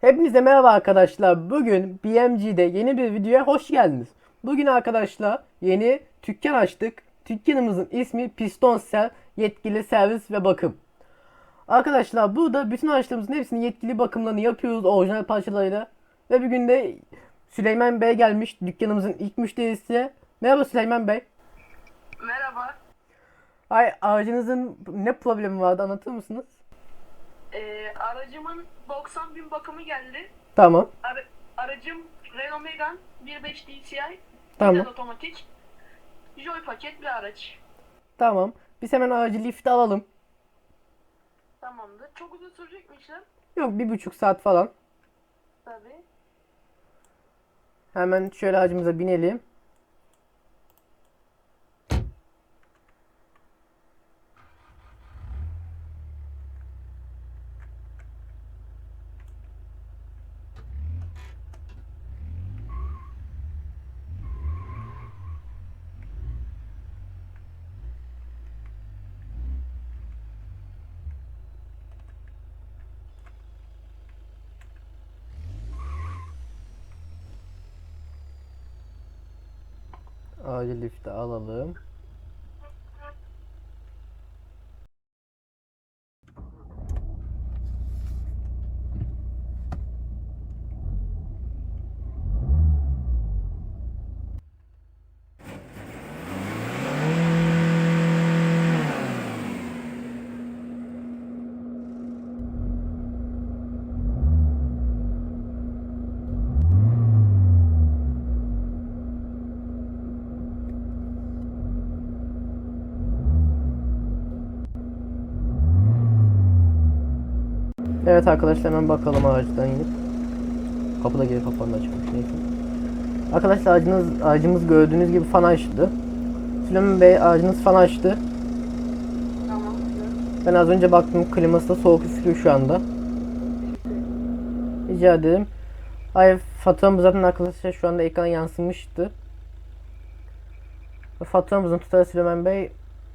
Hepinize merhaba arkadaşlar. Bugün BMG'de yeni bir videoya hoş geldiniz. Bugün arkadaşlar yeni dükkan açtık. Dükkanımızın ismi Piston Cell Yetkili Servis ve Bakım. Arkadaşlar burada bütün araçlarımızın hepsini yetkili bakımlarını yapıyoruz orijinal parçalarıyla. Ve bugün de Süleyman Bey gelmiş dükkanımızın ilk müşterisi. Merhaba Süleyman Bey. Merhaba. Ay aracınızın ne problemi vardı anlatır mısınız? Ee, aracımın 90 bin bakımı geldi. Tamam. Ara- aracım Renault Megane 1.5 DCI. Tamam. otomatik. Joy paket bir araç. Tamam. Biz hemen aracı lifte alalım. Tamamdır. Çok uzun sürecek mi işlem? Yok bir buçuk saat falan. Tabii. Hemen şöyle aracımıza binelim. Acil lifte alalım. Evet arkadaşlar hemen bakalım ağaçtan inip. Kapıda geri kapandı açmış neyse. Arkadaşlar ağacınız, ağacımız gördüğünüz gibi fan açtı. Süleyman Bey ağacınız fan açtı. Tamam. Ben az önce baktım kliması da soğuk üflüyor şu anda. Rica ederim. Ay faturamız zaten arkadaşlar şu anda ekran yansımıştı. Faturamızın tutarı Süleyman Bey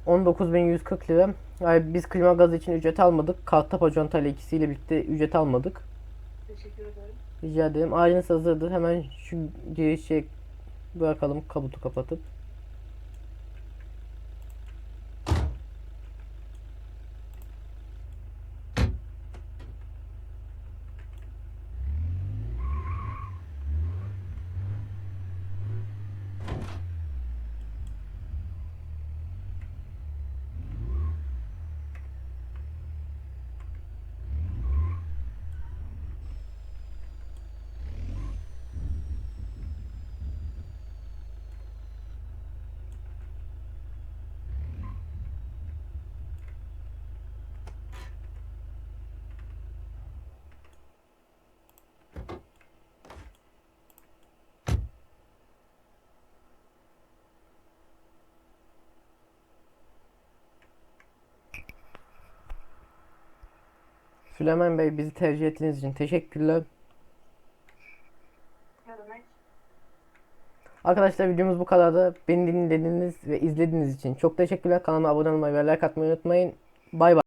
19.140 lira. Ay biz klima gazı için ücret almadık. Kartapa contayla ikisiyle birlikte ücret almadık. Teşekkür ederim. Rica ederim. Ağacınız hazırdır. Hemen şu girişe bırakalım kabutu kapatıp. Süleyman Bey bizi tercih ettiğiniz için teşekkürler. Ne demek? Arkadaşlar videomuz bu kadardı. Beni dinlediğiniz ve izlediğiniz için çok teşekkürler. Kanalıma abone olmayı ve like atmayı unutmayın. Bay bay.